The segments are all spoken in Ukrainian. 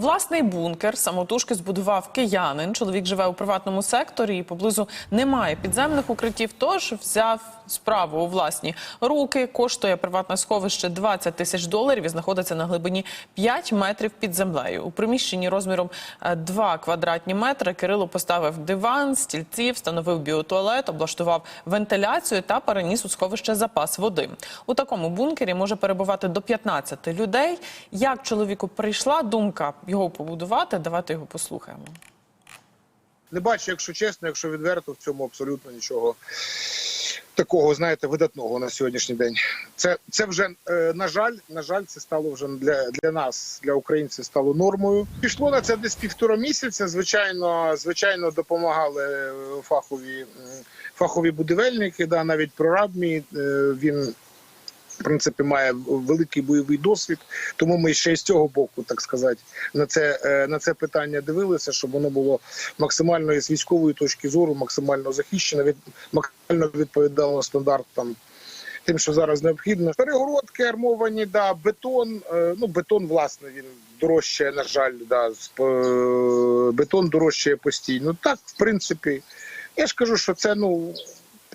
Власний бункер самотужки збудував киянин. Чоловік живе у приватному секторі і поблизу немає підземних укриттів. Тож взяв справу у власні руки. Коштує приватне сховище 20 тисяч доларів і знаходиться на глибині 5 метрів під землею. У приміщенні розміром е, 2 квадратні метри Кирило поставив диван, стільці, встановив біотуалет, облаштував вентиляцію та переніс у сховище запас води. У такому бункері може перебувати до 15 людей. Як чоловіку прийшла думка його побудувати, давайте його послухаємо. Не бачу, якщо чесно, якщо відверто, в цьому абсолютно нічого такого, знаєте, видатного на сьогоднішній день. Це це вже е, на жаль, на жаль, це стало вже для, для нас, для українців, стало нормою. Пішло на це десь півтора місяця. Звичайно, звичайно, допомагали е, фахові фахові будівельники. Да, навіть прораб мій е, він. Принципі, має великий бойовий досвід, тому ми ще з цього боку, так сказати, на це е, на це питання дивилися, щоб воно було максимально з військової точки зору, максимально захищено, від максимально відповідало стандартам. Тим, що зараз необхідно, перегородки армовані, да, бетон. е, Ну, бетон, власне, він дорожчає, на жаль, да, е, бетон дорожчає постійно. Так, в принципі, я ж кажу, що це ну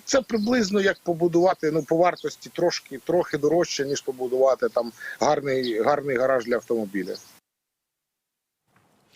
це приблизно як побудувати ну по вартості трошки трохи дорожче ніж побудувати там гарний гарний гараж для автомобіля.